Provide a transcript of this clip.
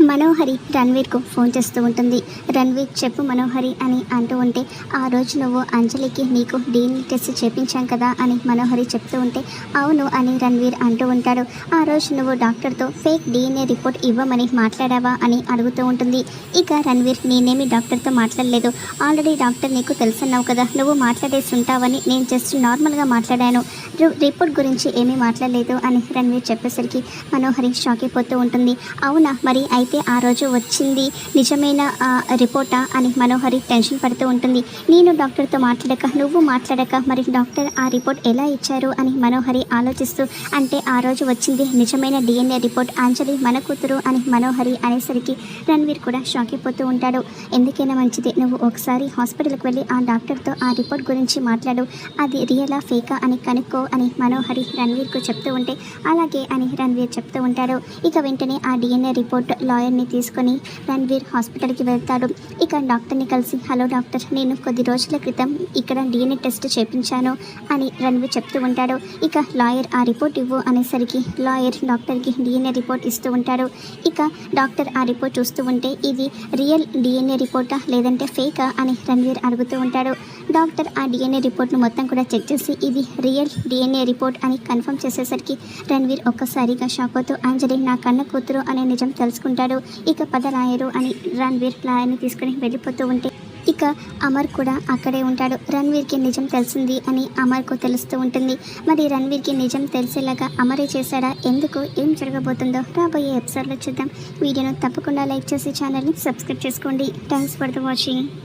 మనోహరి రణ్వీర్కు phone చేస్తూ ఉంటుంది. రణ్వీర్ చెప్పు మనోహరి అని అంటూ ఉంటే ఆ రోజు నువ్వు అంజలికి నీకు డీన్ టెస్ట్ చేపించాం కదా అని మనోహరి చెప్తూ ఉంటే అవును అని రణ్వీర్ అంటూ ఉంటాడు. ఆ రోజు నువ్వు డాక్టర్తో ఫేక్ డిఎన్ఏ రిపోర్ట్ ఇవ్వమని మాట్లాడావా అని అడుగుతూ ఉంటుంది. ఇక రణ్వీర్ నేనేమి డాక్టర్తో మాట్లాడలేదు. ఆల్రెడీ డాక్టర్ నీకు తెలుసన్నావు కదా. నువ్వు మాట్లాడేసి ఉంటావని నేను జస్ట్ నార్మల్గా మాట్లాడాను. రిపోర్ట్ గురించి ఏమీ మాట్లాడలేదు అని రణ్వీర్ చెప్పేసరికి మనోహరి షాక్ అయిపోతూ ఉంటుంది. అవునా? మరి అయితే ఆ రోజు వచ్చింది నిజమైన రిపోర్టా అని మనోహరి టెన్షన్ పడుతూ ఉంటుంది. నేను డాక్టర్తో మాట్లాడక నువ్వు మాట్లాడక మరి డాక్టర్ ఆ రిపోర్ట్ ఎలా ఇచ్చారు అని మనోహరి ఆలోచిస్తూ అంటే ఆ రోజు వచ్చింది నిజమైన డిఎన్ఏ రిపోర్ట్ అంజలి మన కూతురు అని మనోహరి అనేసరికి రణ్వీర్ కూడా షాక్ అయిపోతూ ఉంటాడు. ఎందుకైనా మంచిది నువ్వు ఒకసారి హాస్పిటల్కి వెళ్ళి ఆ డాక్టర్తో ఆ రిపోర్ట్ గురించి మాట్లాడు. అది రియలా ఫేకా అని కనుక్కో అని మనోహరి రణ్వీర్కు చెప్తూ ఉంటే అలాగే అని రణ్వీర్ చెప్తూ ఉంటాడు ఇక వెంటనే ఆ డిఎన్ఏ రిపోర్ట్ లాయర్ని తీసుకొని రణ్వీర్ హాస్పిటల్కి వెళ్తాడు. ఇక డాక్టర్ని కలిసి హలో డాక్టర్ నేను కొద్ది రోజుల క్రితం ఇక్కడ డిఎన్ఏ టెస్ట్ చేపించాను అని రణ్వీర్ చెప్తూ ఉంటాడు. ఇక లాయర్ ఆ రిపోర్ట్ ఇవ్వు అనేసరికి లాయర్ డాక్టర్కి డిఎన్ఏ రిపోర్ట్ ఇస్తూ ఉంటాడు. ఇక డాక్టర్ ఆ రిపోర్ట్ చూస్తూ ఉంటే ఇది రియల్ డిఎన్ఏ రిపోర్టా లేదంటే ఫేకా? అని రణ్వీర్ అడుగుతూ ఉంటాడు. డాక్టర్ ఆ డిఎన్ఏ రిపోర్ట్ను మొత్తం కూడా చెక్ చేసి ఇది రియల్ డిఎన్ఏ రిపోర్ట్ అని కన్ఫర్మ్ చేసేసరికి రణ్వీర్ ఒక్కసారిగా షాక్ అవుతూ అంజలి నా కన్న కూతురు అనే నిజం తెలుసుకుంటాడు. ఇక పద లాయరు అని రణ్వీర్ లాయర్ని తీసుకుని వెళ్ళిపోతూ ఉంటే ఇక అమర్ కూడా అక్కడే ఉంటాడు. రణ్వీర్కి నిజం తెలిసింది అని అమర్కు తెలుస్తూ ఉంటుంది. మరి రణ్వీర్కి నిజం తెలిసేలాగా అమరే చేశాడా? ఎందుకు? ఏం జరగబోతుందో రాబోయే ఎపిసోడ్లో చూద్దాం. వీడియోను తప్పకుండా లైక్ చేసి ఛానల్ని సబ్స్క్రైబ్ చేసుకోండి. Thanks for the watching.